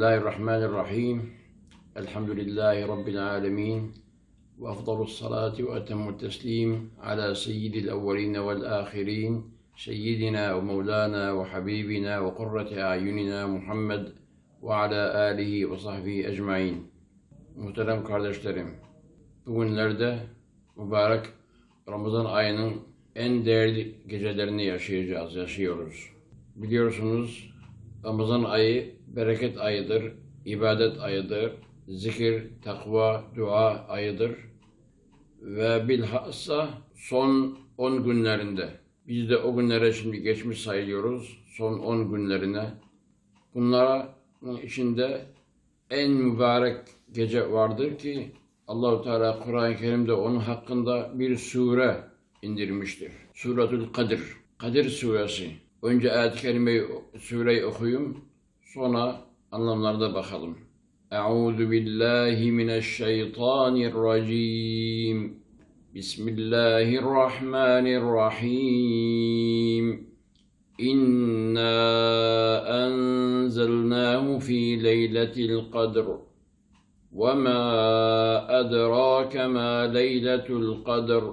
Bismillahirrahmanirrahim. Elhamdülillahi Rabbil alemin. Ve afdalus salati ve etemmü teslim ala seyyidil evveline vel ahirin. Seyyidina ve mevlana ve habibina ve kurrati ayunina Muhammed ve ala alihi ve sahbihi ecmain. Muhterem kardeşlerim, bugünlerde mübarek Ramazan ayının en değerli gecelerini yaşayacağız, yaşıyoruz. Biliyorsunuz Ramazan ayı bereket ayıdır, ibadet ayıdır, zikir, takva, dua ayıdır. Ve bilhassa son 10 günlerinde, biz de o günlere şimdi geçmiş sayıyoruz, son 10 günlerine. Bunların içinde en mübarek gece vardır ki Allahu Teala Kur'an-ı Kerim'de onun hakkında bir sure indirmiştir. Suratul Kadir. Kadir suresi. Önce ayet-i kerimeyi, sureyi okuyayım. Sonra anlamlarına bakalım. Euzu billahi mineşşeytanirracim. Bismillahirrahmanirrahim. İnna enzelnahu fi leyletil kadr. وما أدراك ما ليلة القدر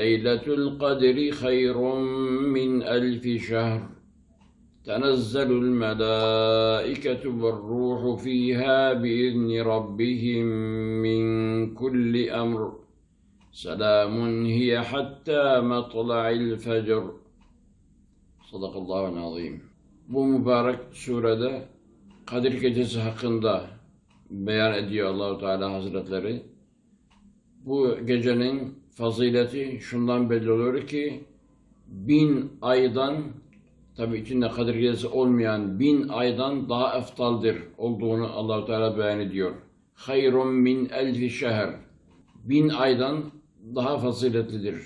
ليلة القدر خير من ألف شهر تنزل الملائكة والروح فيها بإذن ربهم من كل أمر سلام هي حتى مطلع الفجر صدق الله العظيم Bu mübarek surede Kadir Gecesi hakkında beyan ediyor Allahu Teala Hazretleri. Bu gecenin fazileti şundan belli olur ki bin aydan tabi içinde Kadir Gecesi olmayan bin aydan daha eftaldir olduğunu Allahu Teala beyan ediyor. Hayrun min elfi şehr. Bin aydan daha faziletlidir.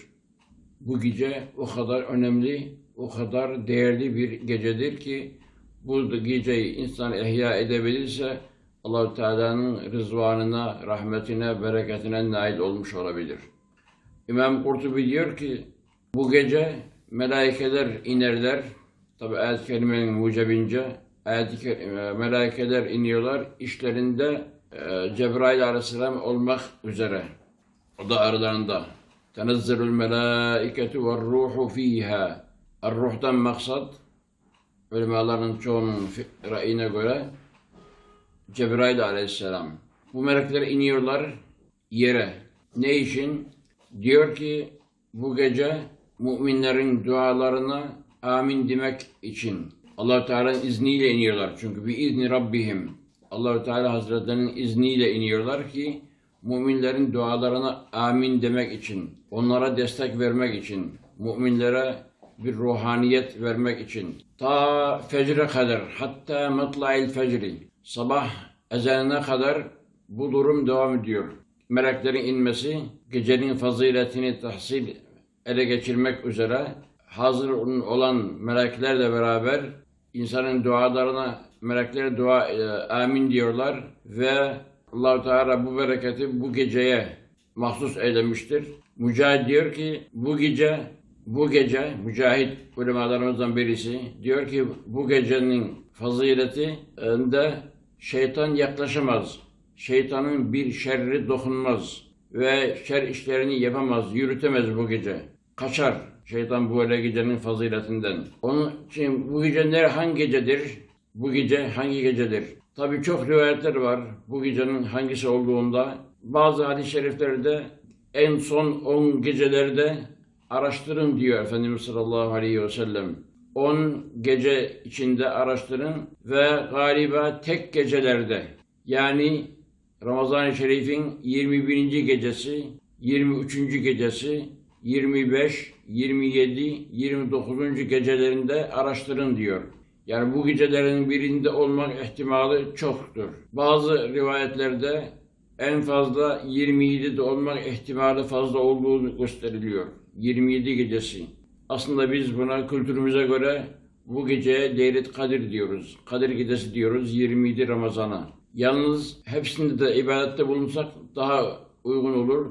Bu gece o kadar önemli, o kadar değerli bir gecedir ki bu geceyi insan ihya edebilirse allah Teala'nın rızvanına, rahmetine, bereketine nail olmuş olabilir. İmam Kurtubi diyor ki, bu gece melaikeler inerler, tabi ayet-i kerimenin mucebince, ayet melaikeler iniyorlar, işlerinde e, Cebrail aleyhisselam olmak üzere. O da aralarında. Tenezzelül melaiketu ve ruhu fiha. Er-ruhtan maksat, ulemaların çoğunun rayine göre Cebrail aleyhisselam. Bu melekler iniyorlar yere. Ne için? Diyor ki bu gece müminlerin dualarına amin demek için. allah Teala'nın izniyle iniyorlar. Çünkü bir izni Rabbihim. allah Teala Hazretlerinin izniyle iniyorlar ki müminlerin dualarına amin demek için. Onlara destek vermek için. Müminlere bir ruhaniyet vermek için. Ta fecre kadar hatta matla'il fecri sabah ezanına kadar bu durum devam ediyor. Meleklerin inmesi, gecenin faziletini tahsil ele geçirmek üzere hazır olan meleklerle beraber insanın dualarına melekler dua e, amin diyorlar ve allah Teala bu bereketi bu geceye mahsus eylemiştir. Mücahit diyor ki bu gece bu gece mücahit ulemalarımızdan birisi diyor ki bu gecenin fazileti de şeytan yaklaşamaz. Şeytanın bir şerri dokunmaz ve şer işlerini yapamaz, yürütemez bu gece. Kaçar şeytan böyle gecenin faziletinden. Onun için bu gece hangi gecedir? Bu gece hangi gecedir? Tabi çok rivayetler var bu gecenin hangisi olduğunda. Bazı hadis-i şeriflerde en son 10 gecelerde araştırın diyor Efendimiz sallallahu aleyhi ve sellem. 10 gece içinde araştırın ve galiba tek gecelerde yani Ramazan-ı Şerif'in 21. gecesi, 23. gecesi, 25, 27, 29. gecelerinde araştırın diyor. Yani bu gecelerin birinde olmak ihtimali çoktur. Bazı rivayetlerde en fazla 27'de olmak ihtimali fazla olduğu gösteriliyor. 27 gecesi. Aslında biz buna kültürümüze göre bu geceye Leylet Kadir diyoruz. Kadir gecesi diyoruz 27 Ramazan'a. Yalnız hepsinde de ibadette bulunsak daha uygun olur,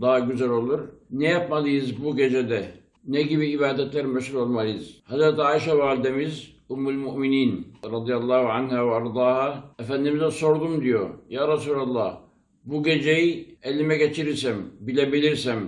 daha güzel olur. Ne yapmalıyız bu gecede? Ne gibi ibadetler meşhur olmalıyız? Hazreti Ayşe validemiz Ummul Müminin radıyallahu anha ve ardaha Efendimiz'e sordum diyor. Ya Resulallah bu geceyi elime geçirirsem, bilebilirsem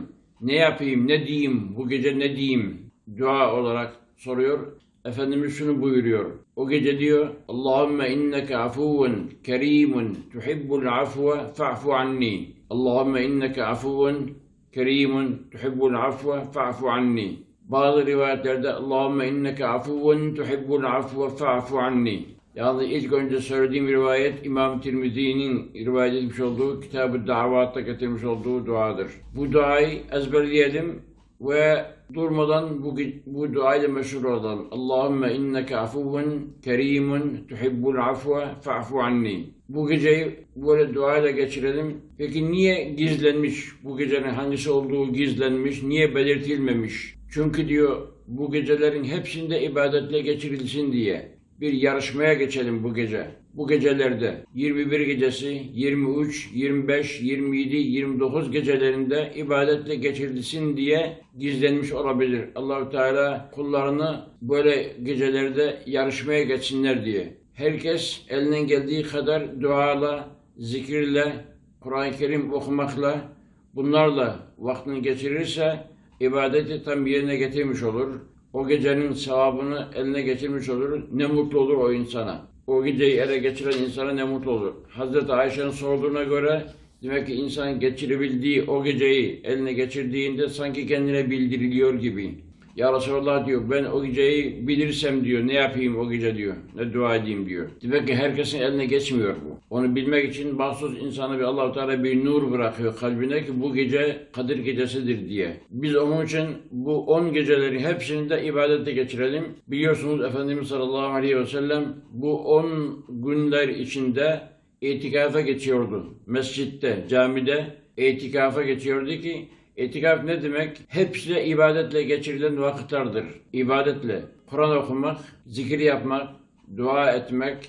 ne yapayım, ne diyeyim, bu gece ne diyeyim dua olarak soruyor. Efendimiz şunu buyuruyor. O gece diyor Allahümme inneke afuvun kerimun tuhibbul afve fa'fu anni. Allahümme inneke afuvun kerimun tuhibbul afve fa'fu anni. Bazı rivayetlerde Allahümme inneke afuvun tuhibbul afve fa'fu anni. Yani ilk önce söylediğim rivayet İmam Tirmizi'nin rivayet etmiş olduğu Kitab-ı Davatta getirmiş olduğu duadır. Bu duayı ezberleyelim ve durmadan bu, bu duayla meşhur olalım. Allahümme inneke afuvun kerimun tuhibbul afve fa'fu anni. Bu geceyi böyle duayla geçirelim. Peki niye gizlenmiş? Bu gecenin hangisi olduğu gizlenmiş? Niye belirtilmemiş? Çünkü diyor bu gecelerin hepsinde ibadetle geçirilsin diye bir yarışmaya geçelim bu gece. Bu gecelerde 21 gecesi, 23, 25, 27, 29 gecelerinde ibadetle geçirilsin diye gizlenmiş olabilir. Allahu Teala kullarını böyle gecelerde yarışmaya geçsinler diye. Herkes elinden geldiği kadar duayla, zikirle, Kur'an-ı Kerim okumakla, bunlarla vaktini geçirirse ibadeti tam yerine getirmiş olur o gecenin sevabını eline geçirmiş olur. Ne mutlu olur o insana. O geceyi ele geçiren insana ne mutlu olur. Hazreti Ayşe'nin sorduğuna göre demek ki insan geçirebildiği o geceyi eline geçirdiğinde sanki kendine bildiriliyor gibi. Ya Resulallah diyor ben o geceyi bilirsem diyor ne yapayım o gece diyor. Ne dua edeyim diyor. Demek ki herkesin eline geçmiyor bu. Onu bilmek için mahsus insana bir Allah-u Teala bir nur bırakıyor kalbine ki bu gece Kadir gecesidir diye. Biz onun için bu 10 geceleri hepsini de ibadette geçirelim. Biliyorsunuz Efendimiz sallallahu aleyhi ve sellem bu 10 günler içinde itikafa geçiyordu. Mescitte, camide itikafa geçiyordu ki İtikaf ne demek? Hepsi de ibadetle geçirilen vakitlerdir. İbadetle. Kur'an okumak, zikir yapmak, dua etmek.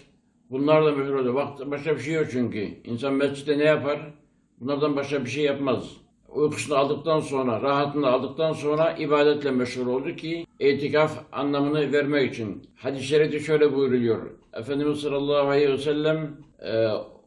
Bunlarla meşhur oluyor. Vakti başka bir şey yok çünkü. İnsan mescitte ne yapar? Bunlardan başka bir şey yapmaz. Uykusunu aldıktan sonra, rahatını aldıktan sonra ibadetle meşhur oldu ki itikaf anlamını vermek için. Hadis-i şerifte şöyle buyuruluyor. Efendimiz sallallahu aleyhi ve sellem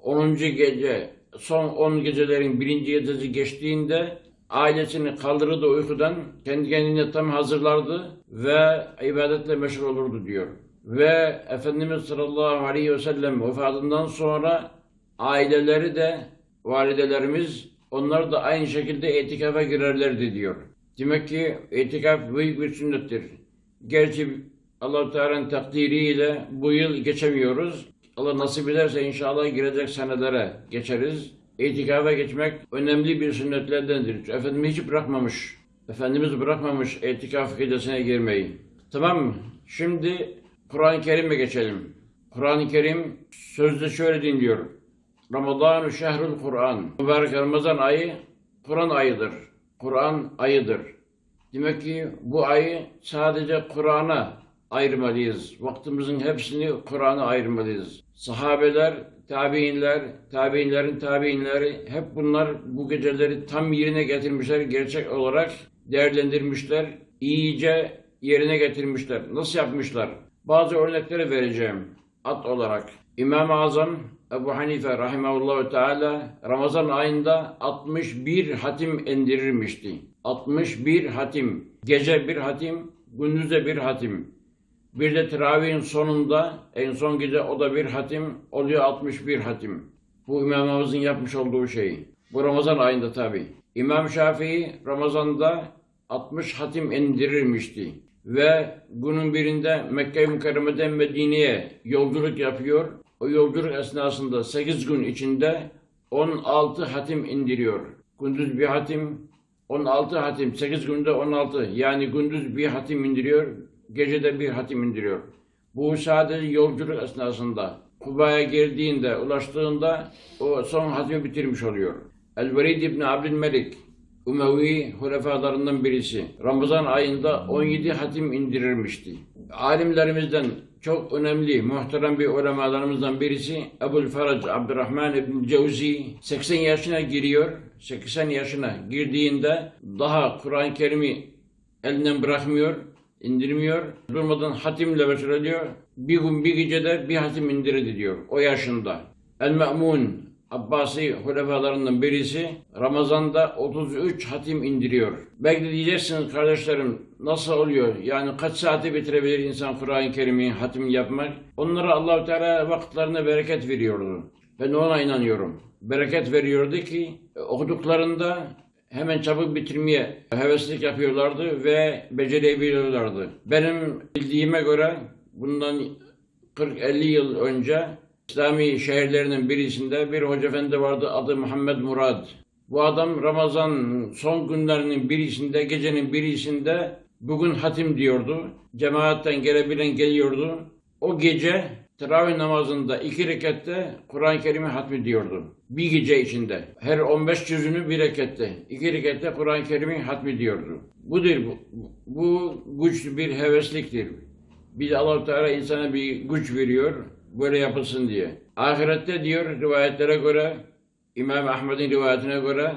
10. gece, son 10 gecelerin birinci gecesi geçtiğinde ailesini kaldırırdı uykudan, kendi kendine tam hazırlardı ve ibadetle meşgul olurdu diyor. Ve Efendimiz sallallahu aleyhi ve sellem vefatından sonra aileleri de validelerimiz onlar da aynı şekilde itikafa girerlerdi diyor. Demek ki itikaf büyük bir sünnettir. Gerçi Allah Teala'nın takdiriyle bu yıl geçemiyoruz. Allah nasip ederse inşallah girecek senelere geçeriz. İtikafa geçmek önemli bir sünnetlerdendir. Efendimiz hiç bırakmamış. Efendimiz bırakmamış itikaf gecesine girmeyi. Tamam mı? Şimdi Kur'an-ı Kerim'e geçelim. Kur'an-ı Kerim sözde şöyle dinliyor. Ramazan-ı şehrül Kur'an. Mübarek Ramazan ayı Kur'an ayıdır. Kur'an ayıdır. Demek ki bu ayı sadece Kur'an'a ayırmalıyız. Vaktimizin hepsini Kur'an'a ayırmalıyız. Sahabeler, tabiinler, tabiinlerin tabiinleri hep bunlar bu geceleri tam yerine getirmişler. Gerçek olarak değerlendirmişler. iyice yerine getirmişler. Nasıl yapmışlar? Bazı örnekleri vereceğim. At olarak. İmam-ı Azam Ebu Hanife rahimahullahu teala Ramazan ayında 61 hatim indirirmişti. 61 hatim. Gece bir hatim, gündüzde bir hatim. Bir de teravihin sonunda en son gece o da bir hatim oluyor 61 hatim. Bu İmam Havaz'ın yapmış olduğu şey. Bu Ramazan ayında tabi. İmam Şafii Ramazan'da 60 hatim indirirmişti. Ve günün birinde Mekke-i Mükerreme'den Medine'ye yolculuk yapıyor. O yolculuk esnasında 8 gün içinde 16 hatim indiriyor. Gündüz bir hatim, 16 hatim, 8 günde 16. Yani gündüz bir hatim indiriyor, gecede bir hatim indiriyor. Bu sadece yolculuk esnasında. Kuba'ya girdiğinde, ulaştığında o son hatimi bitirmiş oluyor. El-Velid İbni Abdülmelik, Umevi hulefalarından birisi. Ramazan ayında 17 hatim indirirmişti. Alimlerimizden çok önemli, muhterem bir ulemalarımızdan birisi Ebul Farac Abdurrahman İbn Cevzi 80 yaşına giriyor. 80 yaşına girdiğinde daha Kur'an-ı Kerim'i elinden bırakmıyor indirmiyor. Durmadan hatimle meşgul ediyor. Bir gün bir gecede bir hatim indirdi diyor. O yaşında. El-Me'mun Abbasi hulefalarından birisi Ramazan'da 33 hatim indiriyor. Belki diyeceksiniz kardeşlerim nasıl oluyor? Yani kaç saati bitirebilir insan Kur'an-ı Kerim'i hatim yapmak? Onlara Allahu Teala vakitlerine bereket veriyordu. Ben ona inanıyorum. Bereket veriyordu ki e, okuduklarında hemen çabuk bitirmeye heveslik yapıyorlardı ve becerebiliyorlardı. Benim bildiğime göre bundan 40-50 yıl önce İslami şehirlerinin birisinde bir hoca efendi vardı adı Muhammed Murad. Bu adam Ramazan son günlerinin birisinde, gecenin birisinde bugün hatim diyordu. Cemaatten gelebilen geliyordu. O gece teravih namazında iki rekatte Kur'an-ı Kerim'i hatmediyordu. Bir gece içinde. Her 15 cüzünü bir rekatte. iki rekatte Kur'an-ı Kerim'i hatmediyordu. Budur bu. Bu güçlü bir hevesliktir. Bir de allah Teala insana bir güç veriyor böyle yapılsın diye. Ahirette diyor rivayetlere göre İmam Ahmed'in rivayetine göre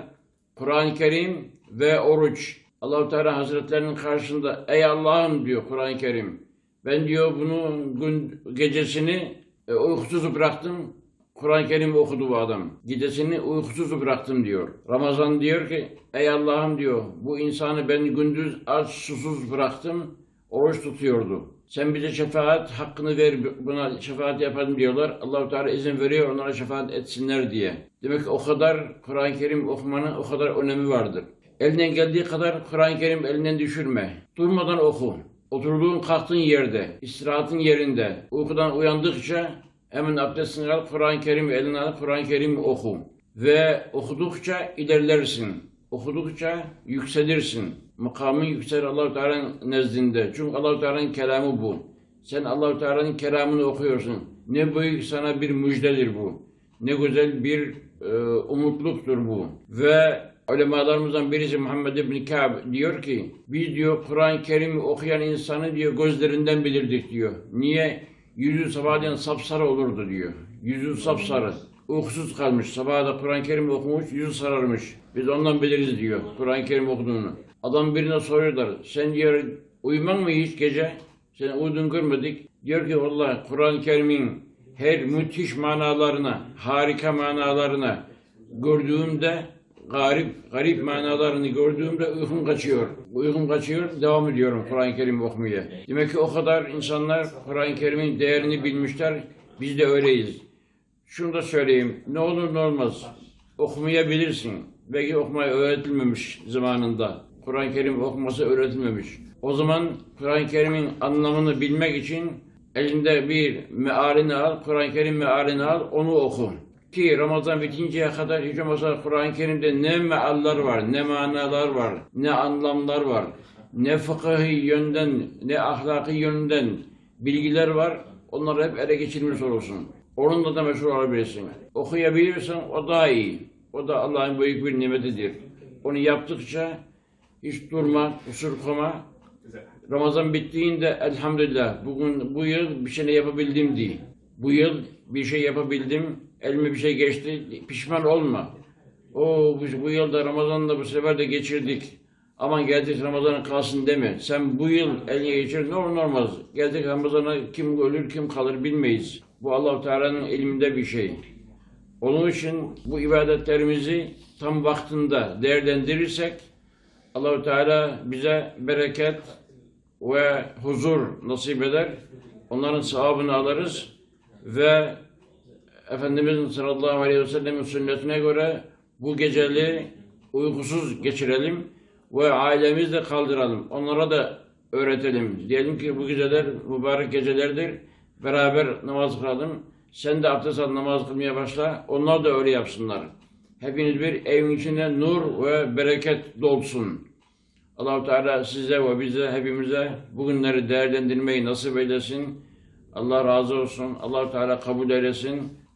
Kur'an-ı Kerim ve oruç allah Teala Hazretlerinin karşısında ey Allah'ım diyor Kur'an-ı Kerim ben diyor bunu gün gecesini e, uykusuz bıraktım Kur'an-ı Kerim okudu bu adam. Gecesini uykusuz bıraktım diyor. Ramazan diyor ki ey Allah'ım diyor bu insanı ben gündüz aç susuz bıraktım oruç tutuyordu. Sen bize şefaat hakkını ver buna şefaat yapalım diyorlar. Allahu Teala izin veriyor onlara şefaat etsinler diye. Demek ki o kadar Kur'an-ı Kerim okumanın o kadar önemi vardır. Elinden geldiği kadar Kur'an-ı Kerim elinden düşürme. Durmadan oku. Oturduğun kalktığın yerde, istirahatın yerinde, uykudan uyandıkça hemen abdestini al, Kur'an-ı Kerim eline al, Kur'an-ı Kerim oku. Ve okudukça ilerlersin. Okudukça yükselirsin. Makamın yükselir Allah-u Teala'nın nezdinde. Çünkü Allah-u Teala'nın kelamı bu. Sen Allah-u Teala'nın kelamını okuyorsun. Ne büyük sana bir müjdedir bu. Ne güzel bir e, umutluktur bu. Ve ulemalarımızdan birisi Muhammed İbn Ka'b diyor ki biz diyor Kur'an-ı Kerim'i okuyan insanı diyor gözlerinden bilirdik diyor. Niye? Yüzü sabahleyin sapsarı olurdu diyor. Yüzü sapsarı. Uykusuz kalmış. Sabah da Kur'an-ı Kerim okumuş, yüzü sararmış. Biz ondan biliriz diyor Kur'an-ı Kerim okuduğunu. Adam birine soruyorlar. Sen diyor uyuman mı hiç gece? Sen uyudun görmedik. Diyor ki vallahi Kur'an-ı Kerim'in her müthiş manalarına, harika manalarına gördüğümde garip, garip manalarını gördüğümde uykum kaçıyor. Uykum kaçıyor, devam ediyorum Kur'an-ı Kerim okumaya. Demek ki o kadar insanlar Kur'an-ı Kerim'in değerini bilmişler. Biz de öyleyiz. Şunu da söyleyeyim. Ne olur ne olmaz. Okumayabilirsin. Belki okumayı öğretilmemiş zamanında. Kur'an-ı Kerim okuması öğretilmemiş. O zaman Kur'an-ı Kerim'in anlamını bilmek için elinde bir mealini al, Kur'an-ı Kerim mealini al, onu oku. Ki Ramazan bitinceye kadar hiç olmazsa Kur'an-ı Kerim'de ne mealler var, ne manalar var, ne anlamlar var, ne fıkıhi yönden, ne ahlaki yönden bilgiler var. Onları hep ele geçirmiş olursun. Onunla da meşhur olabilirsin. Okuyabilirsen o daha iyi. O da Allah'ın büyük bir nimetidir. Onu yaptıkça hiç durma, kusur koyma. Ramazan bittiğinde elhamdülillah bugün bu yıl bir şey yapabildim diye. Bu yıl bir şey yapabildim, elime bir şey geçti, pişman olma. O bu, bu yılda Ramazan'da bu sefer de geçirdik. Aman geldik Ramazan'a kalsın deme. Sen bu yıl eline geçir ne olur olmaz. Geldik Ramazan'a kim ölür kim kalır bilmeyiz. Bu Allah-u Teala'nın ilminde bir şey. Onun için bu ibadetlerimizi tam vaktinde değerlendirirsek Allahu Teala bize bereket ve huzur nasip eder. Onların sahabını alırız ve Efendimizin sallallahu aleyhi ve sellemin sünnetine göre bu geceli uykusuz geçirelim ve ailemizle kaldıralım. Onlara da öğretelim. Diyelim ki bu geceler mübarek gecelerdir. Beraber namaz kılalım. Sen de abdest al namaz kılmaya başla. Onlar da öyle yapsınlar. Hepiniz bir evin içinde nur ve bereket dolsun. Allahu Teala size ve bize hepimize bugünleri değerlendirmeyi nasip eylesin. Allah razı olsun. Allahu Teala kabul eylesin.